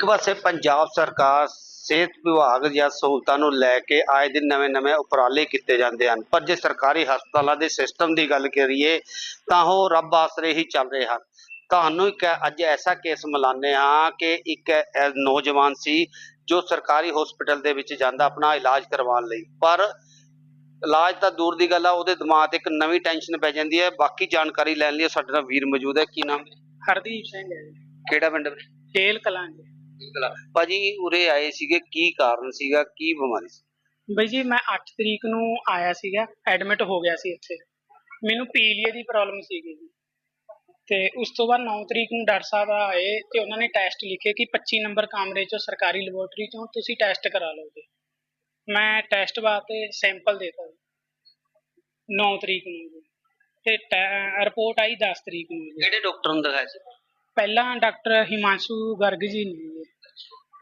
ਇੱਕ ਪਾਸੇ ਪੰਜਾਬ ਸਰਕਾਰ ਸਿਹਤ ਵਿਭਾਗ ਦੀਆਂ ਸਹੂਲਤਾਂ ਨੂੰ ਲੈ ਕੇ ਆਏ ਦਿਨ ਨਵੇਂ-ਨਵੇਂ ਉਪਰਾਲੇ ਕੀਤੇ ਜਾਂਦੇ ਹਨ। ਪਰ ਜੇ ਸਰਕਾਰੀ ਹਸਪਤਾਲਾਂ ਦੇ ਸਿਸਟਮ ਦੀ ਗੱਲ ਕਰੀਏ ਤਾਂ ਉਹ ਰੱਬ ਆਸਰੇ ਹੀ ਚੱਲ ਰਹੇ ਹਨ। ਤੁਹਾਨੂੰ ਇੱਕ ਅੱਜ ਐਸਾ ਕੇਸ ਮਿਲਾਨੇ ਹਾਂ ਕਿ ਇੱਕ ਨੌਜਵਾਨ ਸੀ ਜੋ ਸਰਕਾਰੀ ਹਸਪਤਾਲ ਦੇ ਵਿੱਚ ਜਾਂਦਾ ਆਪਣਾ ਇਲਾਜ ਕਰਵਾਉਣ ਲਈ। ਪਰ ਇਲਾਜ ਤਾਂ ਦੂਰ ਦੀ ਗੱਲ ਆ ਉਹਦੇ ਦਿਮਾਗ ਤੇ ਇੱਕ ਨਵੀਂ ਟੈਨਸ਼ਨ ਪੈ ਜਾਂਦੀ ਹੈ। ਬਾਕੀ ਜਾਣਕਾਰੀ ਲੈਣ ਲਈ ਸਾਡੇ ਨਾਲ ਵੀਰ ਮੌਜੂਦ ਹੈ। ਕੀ ਨਾਮ? ਹਰਦੀਪ ਸਿੰਘ ਹੈ ਜੀ। ਕਿਹੜਾ ਪਿੰਡ ਖੇਲ ਕਲਾਂ ਜੀ। ਭਾਜੀ ਉਰੇ ਆਏ ਸੀਗੇ ਕੀ ਕਾਰਨ ਸੀਗਾ ਕੀ ਬਿਮਾਰੀ ਸੀ? ਬਈ ਜੀ ਮੈਂ 8 ਤਰੀਕ ਨੂੰ ਆਇਆ ਸੀਗਾ ਐਡਮਿਟ ਹੋ ਗਿਆ ਸੀ ਇੱਥੇ। ਮੈਨੂੰ ਪੀਲੀਏ ਦੀ ਪ੍ਰੋਬਲਮ ਸੀਗੀ ਜੀ। ਤੇ ਉਸ ਤੋਂ ਬਾਅਦ 9 ਤਰੀਕ ਨੂੰ ਡਾਕਟਰ ਸਾਹਿਬ ਆਏ ਤੇ ਉਹਨਾਂ ਨੇ ਟੈਸਟ ਲਿਖੇ ਕਿ 25 ਨੰਬਰ ਕਮਰੇ ਚੋਂ ਸਰਕਾਰੀ ਲੈਬੋਰੇਟਰੀ ਚੋਂ ਤੁਸੀਂ ਟੈਸਟ ਕਰਾ ਲਓ ਜੀ। ਮੈਂ ਟੈਸਟ ਵਾਸਤੇ ਸੈਂਪਲ ਦੇਤਾ ਜੀ 9 ਤਰੀਕ ਨੂੰ ਜੀ। ਤੇ ਰਿਪੋਰਟ ਆਈ 10 ਤਰੀਕ ਨੂੰ ਜੀ। ਕਿਹੜੇ ਡਾਕਟਰ ਨੂੰ ਦਿਖਾਇਆ ਸੀ? ਪਹਿਲਾਂ ਡਾਕਟਰ ਹਿਮਾਂਸ਼ੂ ਗਰਗ ਜੀ ਨੇ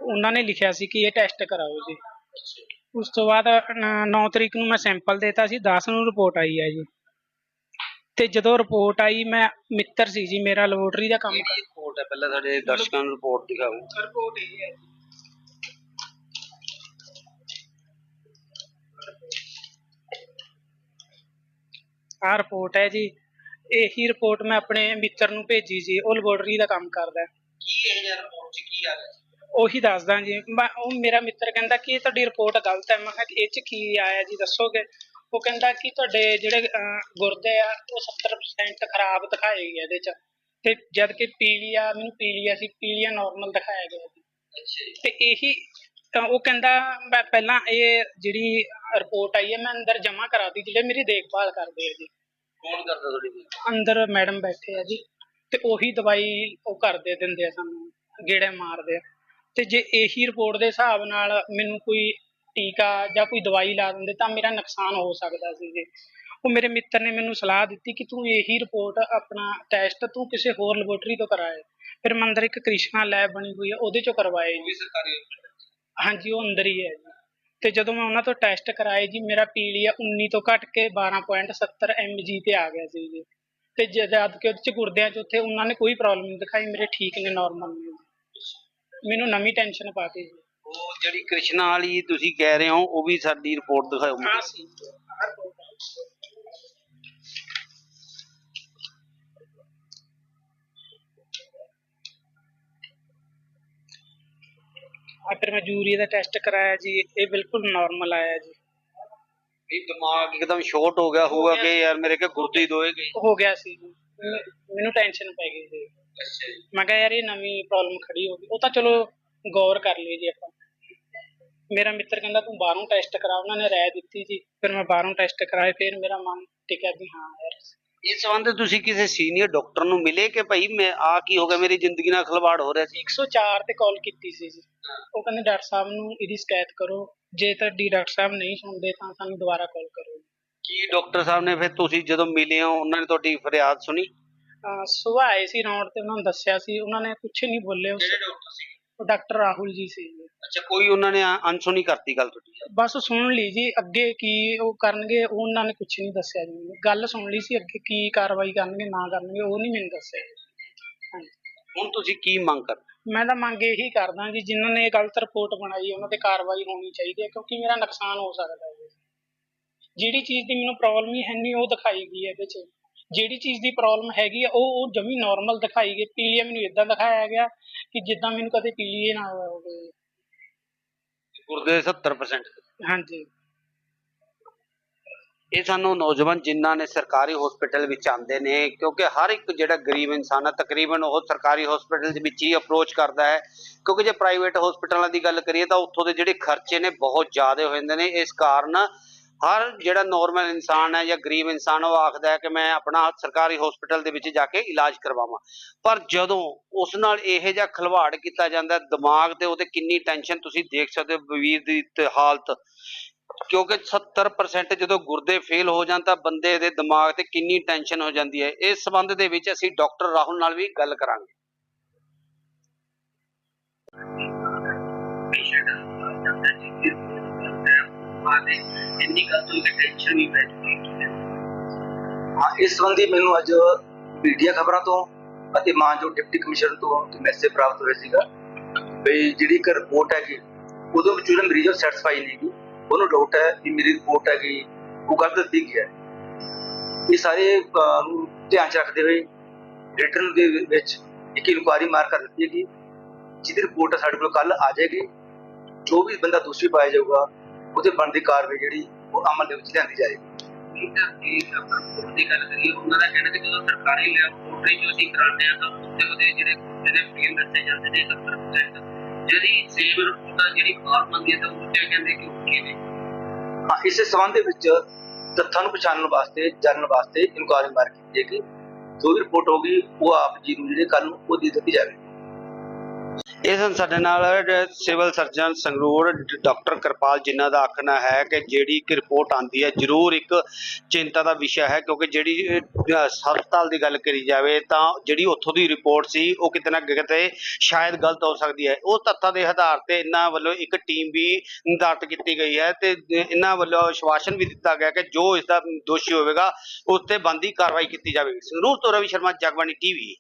ਉਹਨਾਂ ਨੇ ਲਿਖਿਆ ਸੀ ਕਿ ਇਹ ਟੈਸਟ ਕਰਾਓ ਜੀ। ਉਸ ਤੋਂ ਬਾਅਦ 9 ਤਰੀਕ ਨੂੰ ਮੈਂ ਸੈਂਪਲ ਦੇਤਾ ਸੀ 10 ਨੂੰ ਰਿਪੋਰਟ ਆਈ ਹੈ ਜੀ। ਤੇ ਜਦੋਂ ਰਿਪੋਰਟ ਆਈ ਮੈਂ ਮਿੱਤਰ ਸੀ ਜੀ ਮੇਰਾ ਲੈਬੋਰਟਰੀ ਦਾ ਕੰਮ ਕਿਹੜੀ ਰਿਪੋਰਟ ਹੈ ਪਹਿਲਾਂ ਸਾਡੇ ਦਰਸ਼ਕਾਂ ਨੂੰ ਰਿਪੋਰਟ ਦਿਖਾਓ। ਰਿਪੋਰਟ ਇਹ ਹੈ। ਆਹ ਰਿਪੋਰਟ ਹੈ ਜੀ। ਇਹੀ ਰਿਪੋਰਟ ਮੈਂ ਆਪਣੇ ਮਿੱਤਰ ਨੂੰ ਭੇਜੀ ਸੀ ਉਹ ਲੈਬੋਰਟਰੀ ਦਾ ਕੰਮ ਕਰਦਾ ਹੈ। ਕੀ ਇਹ ਰਿਪੋਰਟ ਚ ਕੀ ਆ ਰਿਹਾ ਉਹੀ ਦੱਸਦਾ ਜੀ। ਮੈਂ ਉਹ ਮੇਰਾ ਮਿੱਤਰ ਕਹਿੰਦਾ ਕਿ ਇਹ ਤੁਹਾਡੀ ਰਿਪੋਰਟ ਗਲਤ ਹੈ। ਮੈਂ ਕਿਹਾ ਕਿ ਇਹ ਚ ਕੀ ਆਇਆ ਜੀ? ਦੱਸੋਗੇ? ਉਹ ਕਹਿੰਦਾ ਕਿ ਤੁਹਾਡੇ ਜਿਹੜੇ ਅਹ, ਗੁਰਦੇ ਆ ਉਹ 70% ਖਰਾਬ ਦਿਖਾਏ ਗਏ ਇਹਦੇ ਚ। ਤੇ ਜਦ ਕਿ ਪੀਲੀਆ ਮੈਨੂੰ ਪੀਲੀਆ ਸੀ ਪੀਲੀਆ ਨਾਰਮਲ ਦਿਖਾਇਆ ਗਿਆ ਜੀ। ਤੇ ਇਹੀ ਤਾਂ ਉਹ ਕਹਿੰਦਾ ਮੈਂ ਪਹਿਲਾਂ ਇਹ ਜਿਹੜੀ ਰਿਪੋਰਟ ਆਈ ਹੈ ਮੈਂ ਅੰਦਰ ਜਮ੍ਹਾਂ ਕਰਾਤੀ ਜਿਹੜੇ ਮੇਰੀ ਦੇਖਭਾਲ ਕਰਦੇ ਆ ਜੀ। ਕੌਣ ਕਰਦਾ ਤੁਹਾਡੀ ਵੀ ਅੰਦਰ ਮੈਡਮ ਬੈਠੇ ਆ ਜੀ। ਤੇ ਉਹੀ ਦਵਾਈ ਉਹ ਕਰਦੇ ਦਿੰਦੇ ਆ ਸਾਨੂੰ ਗੇੜੇ ਮਾਰਦੇ ਆ। ਤੇ ਜੇ ਇਹੀ ਰਿਪੋਰਟ ਦੇ ਹਿਸਾਬ ਨਾਲ ਮੈਨੂੰ ਕੋਈ ਟੀਕਾ ਜਾਂ ਕੋਈ ਦਵਾਈ ਲਾ ਦਿੰਦੇ ਤਾਂ ਮੇਰਾ ਨੁਕਸਾਨ ਹੋ ਸਕਦਾ ਸੀ ਜੀ। ਉਹ ਮੇਰੇ ਮਿੱਤਰ ਨੇ ਮੈਨੂੰ ਸਲਾਹ ਦਿੱਤੀ ਕਿ ਤੂੰ ਇਹੀ ਰਿਪੋਰਟ ਆਪਣਾ ਟੈਸਟ ਤੂੰ ਕਿਸੇ ਹੋਰ ਲੈਬੋਰੇਟਰੀ ਤੋਂ ਕਰਾਏ। ਫਿਰ ਮੈਂ ਇੱਕ ਕ੍ਰਿਸ਼ਨਾ ਲੈਬ ਬਣੀ ਹੋਈ ਹੈ ਉਹਦੇ ਚੋਂ ਕਰਵਾਏ ਜੀ। ਸਰਕਾਰੀ ਹਾਂਜੀ, ਉਹ ਅੰਦਰ ਹੀ ਹੈ ਜੀ। ਤੇ ਜਦੋਂ ਮੈਂ ਉਹਨਾਂ ਤੋਂ ਟੈਸਟ ਕਰਾਏ ਜੀ, ਮੇਰਾ ਪੀਲੀਆ 19 ਤੋਂ ਘਟ ਕੇ 12.70 mg ਤੇ ਆ ਗਿਆ ਸੀ ਜੀ। ਤੇ ਜ- ਜਦ ਕਿ ਉਹਦੇ ਚ ਗੁਰਦਿਆਂ ਚ ਉੱਥੇ ਉਹਨਾਂ ਨੇ ਕੋਈ ਪ੍ਰੋਬਲਮ ਨਹੀਂ ਦਿਖਾਈ, ਮੇਰੇ ਠੀਕ ਨੇ ਨਾਰਮਲ ਨੇ ਮੈਨੂੰ ਨਵੀਂ ਟੈਨਸ਼ਨ ਪਾ ਕੇ ਜੀ। ਉਹ ਜਿਹੜੀ ਕ੍ਰਿਸ਼ਨਾ ਵਾਲੀ ਤੁਸੀਂ ਕਹਿ ਰਹੇ ਹੋ ਉਹ ਵੀ ਸਾਡੀ ਰਿਪੋਰਟ ਦਿਖਾਓ ਹਾਂ ਸੀ ਆ ਫਿਰ ਮੈਂ ਯੂਰੀਆ ਦਾ ਟੈਸਟ ਕਰਾਇਆ ਜੀ ਇਹ ਬਿਲਕੁਲ ਨਾਰਮਲ ਆਇਆ ਜੀ। ਇਹ ਦਿਮਾਗ ਇੱਕਦਮ ਸ਼ਾਰਟ ਹੋ ਗਿਆ ਹੋਊਗਾ ਕਿ ਯਾਰ ਮੇਰੇ ਕੇ ਗੁਰਦੇ ਹੀ ਦੋਏ ਗਏ ਹੋ ਗਿਆ ਸੀ। ਮੈਨੂੰ ਟੈਨਸ਼ਨ ਪੈ ਗਈ ਸੀ। ਅੱਛਾ ਜੀ ਮੈਂ ਕਿਹਾ ਯਾਰ ਇਹ ਨਵੀਂ ਪ੍ਰੋਬਲਮ ਖੜੀ ਹੋ ਗਈ। ਉਹ ਤਾਂ ਚਲੋ ਗੌਰ ਕਰ ਲਈ ਜੀ ਆਪਾਂ। ਮੇਰਾ ਮਿੱਤਰ ਕਹਿੰਦਾ ਤੂੰ ਬਾਹਰੋਂ ਟੈਸਟ ਕਰਾ। ਉਹਨਾਂ ਨੇ ਰਾਏ ਦਿੱਤੀ ਜੀ। ਫਿਰ ਮੈਂ ਬਾਹਰੋਂ ਟੈਸਟ ਕਰਾਏ ਫਿਰ ਮੇਰਾ ਮਨ ਟਿਕਿਆ ਵੀ ਹਾਂ ਯਾਰ। ਇਸ ਸੰਬੰਧ ਤੁਸੀਂ ਕਿਸੇ ਸੀਨੀਅਰ ਡਾਕਟਰ ਨੂੰ ਮਿਲੇ ਕਿ ਭਾਈ ਮੈਂ ਆ ਕੀ ਹੋ ਗਿਆ ਮੇਰੀ ਜ਼ਿੰਦਗੀ ਨਾਲ ਖਿਲਵਾੜ ਹੋ ਰਿਹਾ ਸੀ? 104 ਤੇ ਕਾਲ ਕੀਤੀ ਸੀ ਜੀ। ਉਹ ਕਹਿੰਦੇ ਡਾਕਟਰ ਸਾਹਿਬ ਨੂੰ ਇਹਦੀ ਸ਼ਿਕਾਇਤ ਕਰੋ। ਜੇ ਤੁਹਾਡੀ ਡਾਕਟਰ ਸਾਹਿਬ ਨਹੀਂ ਸੁਣਦੇ ਤਾਂ ਸਾਨੂੰ ਦੁਬਾਰਾ ਕਾਲ ਕਰੋ। ਕੀ ਡਾਕਟਰ ਸਾਹਿਬ ਨੇ ਫਿਰ ਤੁਸੀਂ ਜਦੋਂ ਮਿਲੇ ਹੋ ਉਹਨਾਂ ਨੇ ਤੁਹਾਡੀ ਫਰਿਆਦ ਸੁਣੀ? ਸੁਬਾਹ ਆਏ ਸੀ ਰੌਂਡ ਤੇ ਉਹਨਾਂ ਨੂੰ ਦੱਸਿਆ ਸੀ ਉਹਨਾਂ ਨੇ ਕੁਝ ਨਹੀਂ ਬੋਲੇ ਉਸ ਡਾਕਟਰ ਸੀ ਉਹ ਡਾਕਟਰ ਰਾਹੁਲ ਜੀ ਸੀ। ਜੀ ਅੱਛਾ ਕੋਈ ਉਹਨਾਂ ਨੇ ਅਨਸੁਣੀ ਕਰਤੀ ਗੱਲ ਤੁਹਾਡੀ? ਬਸ ਸੁਣ ਲਈ ਜੀ ਅੱਗੇ ਕੀ ਉਹ ਕਰਨਗੇ ਉਹ ਉਹਨਾਂ ਨੇ ਕੁਝ ਨਹੀਂ ਦੱਸਿਆ ਜੀ। ਮੈਨੂੰ। ਗੱਲ ਸੁਣ ਲਈ ਸੀ ਅੱਗੇ ਕੀ ਕਾਰਵਾਈ ਕਰਨਗੇ ਨਾ ਕਰਨਗੇ ਉਹ ਨਹੀਂ ਮੈਨੂੰ ਦੱਸਿਆ। ਹਾਂਜੀ। ਹੁਣ ਤੁਸੀਂ ਕੀ ਮੰਗ ਕਰ ਮੈਂ ਤਾਂ ਮੰਗ ਇਹੀ ਕਰਦਾ ਜੀ ਜਿਨ੍ਹਾਂ ਨੇ ਇਹ ਗਲਤ ਰਿਪੋਰਟ ਬਣਾਈ ਉਹਨਾਂ ਤੇ ਕਾਰਵਾਈ ਹੋਣੀ ਚਾਹੀਦੀ ਹੈ ਕਿਉਂਕਿ ਮੇਰਾ ਨੁਕਸਾਨ ਹੋ ਸਕਦਾ ਹੈ। ਜਿਹੜੀ ਚੀਜ਼ ਦੀ ਮੈਨੂੰ ਪ੍ਰੋਬਲਮ ਹੀ ਹੈ ਨਹੀਂ ਉਹ ਦਿਖਾਈ ਗਈ ਹੈ ਇਹਦੇ 'ਚ। ਜਿਹੜੀ ਚੀਜ਼ ਦੀ ਪ੍ਰੋਬਲਮ ਹੈਗੀ ਆ ਉਹ ਉਹ ਜਮੀ ਨਾਰਮਲ ਦਿਖਾਈ ਗਈ। ਪੀਲੀਏ ਮੈਨੂੰ ਇਦਾਂ ਦਿਖਾਇਆ ਗਿਆ ਕਿ ਜਿੱਦਾਂ ਮੈਨੂੰ ਕਦੇ ਪੀਲੀਏ ਨਾ ਹੋਇਆ ਹੋਵੇ। ਗੁਰਦੇ 70% ਹਾਂਜੀ। ਇਹ ਸਾਨੂੰ ਨੌਜਵਾਨ ਜਿਨ੍ਹਾਂ ਨੇ ਸਰਕਾਰੀ ਹਸਪੀਟਲ ਵਿੱਚ ਆਉਂਦੇ ਨੇ ਕਿਉਂਕਿ ਹਰ ਇੱਕ ਜਿਹੜਾ ਗਰੀਬ ਇਨਸਾਨ ਹੈ ਤਕਰੀਬਨ ਉਹ ਸਰਕਾਰੀ ਹਸਪੀਟਲ ਦੇ ਵਿੱਚ ਹੀ ਅਪਰੋਚ ਕਰਦਾ ਹੈ। ਕਿਉਂਕਿ ਜੇ ਪ੍ਰਾਈਵੇਟ ਹਸਪੀਟਲਾਂ ਦੀ ਗੱਲ ਕਰੀਏ ਤਾਂ ਉੱਥੋਂ ਦੇ ਜਿਹੜੇ ਖਰਚੇ ਨੇ ਬਹੁਤ ਜ਼ਿਆਦਾ ਹੋ ਜਾਂਦੇ ਨੇ। ਇਸ ਕਾਰਨ ਹਰ ਜਿਹੜਾ ਨਾਰਮਲ ਇਨਸਾਨ ਹੈ ਜਾਂ ਗਰੀਬ ਇਨਸਾਨ, ਉਹ ਆਖਦਾ ਹੈ ਕਿ ਮੈਂ ਆਪਣਾ ਸਰਕਾਰੀ ਹਸਪੀਟਲ ਦੇ ਵਿੱਚ ਜਾ ਕੇ ਇਲਾਜ ਕਰਵਾਵਾਂ। ਪਰ ਜਦੋਂ ਉਸ ਨਾਲ ਇਹੋ ਜਿਹਾ ਖਿਲਵਾੜ ਕੀਤਾ ਜਾਂਦਾ ਦਿਮਾਗ ਤੇ ਉਹਦੇ ਕਿੰਨੀ ਟੈਨਸ਼ਨ ਤੁਸੀਂ ਦੇਖ ਸਕਦੇ ਹੋ ਵੀਰ ਦੀ ਹਾਲਤ। ਕਿਉਂਕਿ 70% ਜਦੋਂ ਗੁਰਦੇ ਫੇਲ ਹੋ ਜਾਣ ਤਾਂ ਬੰਦੇ ਦੇ ਦਿਮਾਗ ਤੇ ਕਿੰਨੀ ਟੈਨਸ਼ਨ ਹੋ ਜਾਂਦੀ ਹੈ। ਇਸ ਸੰਬੰਧ ਦੇ ਵਿੱਚ ਅਸੀਂ ਡਾਕਟਰ ਰਾਹੁਲ ਨਾਲ ਵੀ ਗੱਲ ਕਰਾਂਗੇ। ਇੰਨੀ ਗੱਲ ਤੋਂ ਟੈਨਸ਼ਨ ਨਹੀਂ ਬੈਠਦੀ ਹਾਂ। ਇਸ ਸੰਬੰਧੀ ਮੈਨੂੰ ਅੱਜ ਮੀਡੀਆ ਖਬਰਾਂ ਤੋਂ ਅਤੇ ਮਾਨਯੋਗ ਡਿਪਟੀ ਕਮਿਸ਼ਨਰ ਤੋਂ ਮੈਸੇਜ ਪ੍ਰਾਪਤ ਹੋਇਆ ਸੀਗਾ ਵੀ ਜਿਹੜੀ ਇੱਕ ਰਿਪੋਰਟ ਹੈਗੀ ਉਹਦੇ ਵਿੱਚ ਜਿਹੜਾ ਮਰੀਜ਼ ਸੈਟੀਸਫਾਈ ਨਹੀਂ ਗੀ ਉਹਨੂੰ ਡਾਊਟ ਹੈ ਕਿ ਮੇਰੀ ਰਿਪੋਰਟ ਹੈਗੀ, ਉਹ ਗਲਤ ਦਿੱਤੀ ਗਈ ਹੈ। ਇਹ ਸਾਰੇ ਧਿਆਨ ਚ ਰੱਖਦੇ ਹੋਏ ਰਿਟਰਨ ਦੇ ਵਿੱਚ ਇੱਕ ਇਨਕੁਆਇਰੀ ਮਾਰ ਕਰ ਦਿੱਤੀ ਹੈਗੀ, ਜਿਹਦੀ ਰਿਪੋਰਟ ਸਾਡੇ ਕੋਲ ਕੱਲ ਆ ਜਾਏਗੀ। ਜੋ ਵੀ ਬੰਦਾ ਦੋਸ਼ੀ ਪਾਇਆ ਜਾਊਗਾ ਉਹਦੇ ਬਣਦੀ ਕਾਰਵਾਈ ਜਿਹੜੀ ਉਹ ਅਮਲ ਦੇ ਵਿੱਚ ਲਿਆਂਦੀ ਜਾਏਗੀ। ਕਿ ਅਪਰ ਦੀ ਗੱਲ ਕਰੀਏ ਉਹਨਾਂ ਦਾ ਕਹਿਣਾ ਕਿ ਜਦੋਂ ਸਰਕਾਰੀ ਲੈਬੋਰਟਰੀ ਜੋ ਅਸੀਂ ਕਰਾਉਂਦੇ ਆ ਤਾਂ ਉੱਤੇ ਉਹਦੇ ਜਿਹੜੇ ਖਰਚੇ ਦੇ ਫੀਲ ਦੱਸੇ ਜਾਂਦੇ ਨੇ 70% ਜਿਹੜੀ ਸੇਮ ਰਿਪੋਰਟ ਆ ਜਿਹੜੀ ਫਾਰਮ ਮੰਗੀ ਹੈ ਤਾਂ ਉੱਤੇ ਕਹਿੰਦੇ ਕਿ ਉਹ ਕਿਵੇਂ ਹਾਂ ਇਸੇ ਸੰਬੰਧ ਦੇ ਵਿੱਚ ਤੱਥਾਂ ਨੂੰ ਪਛਾਣਨ ਵਾਸਤੇ ਜਾਣਨ ਵਾਸਤੇ ਇਨਕੁਆਇਰੀ ਮਾਰ ਕੀਤੀ ਜਾਏਗੀ ਜੋ ਵੀ ਰਿਪੋਰਟ ਹੋਗੀ ਉਹ ਆਪ ਜੀ ਨੂੰ ਜਿਹੜੇ ਕੱਲ ਨੂੰ ਉਹ ਦੇ ਦਿੱਤੀ ਜਾਵੇਗੀ। ਇਸ ਦਿਨ ਸਾਡੇ ਨਾਲ civil surgeon Sangrur doctor Kirpal, ਜਿਨ੍ਹਾਂ ਦਾ ਆਖਣਾ ਹੈ ਕਿ ਜਿਹੜੀ ਇੱਕ ਰਿਪੋਰਟ ਆਂਦੀ ਹੈ, ਜ਼ਰੂਰ ਇੱਕ ਚਿੰਤਾ ਦਾ ਵਿਸ਼ਾ ਹੈ, ਕਿਉਂਕਿ ਜਿਹੜੀ ਹਸਪਤਾਲ ਦੀ ਗੱਲ ਕਰੀ ਜਾਵੇ ਤਾਂ ਜਿਹੜੀ ਉੱਥੋਂ ਦੀ ਰਿਪੋਰਟ ਸੀ, ਉਹ ਕਿਤੇ ਨਾ ਕਿਤੇ ਸ਼ਾਇਦ ਗਲਤ ਹੋ ਸਕਦੀ ਹੈ। ਉਹ ਤੱਥਾਂ ਦੇ ਆਧਾਰ ਤੇ ਇਹਨਾਂ ਵੱਲੋਂ ਇੱਕ ਟੀਮ ਵੀ ਨਿਰਧਾਰਤ ਕੀਤੀ ਗਈ ਹੈ ਤੇ ਇਹਨਾਂ ਵੱਲੋਂ ਆਸ਼ਵਾਸਨ ਵੀ ਦਿੱਤਾ ਗਿਆ ਕਿ ਜੋ ਇਸ ਦਾ ਦੋਸ਼ੀ ਹੋਵੇਗਾ, ਉਸ ਤੇ ਬੰਦੀ ਕਾਰਵਾਈ ਕੀਤੀ ਜਾਵੇਗੀ। ਸੰਗਰੂਰ ਤੋਂ ਰਵੀ ਸ਼ਰਮਾ, ਜਗਬਾਣੀ ਟੀਵੀ।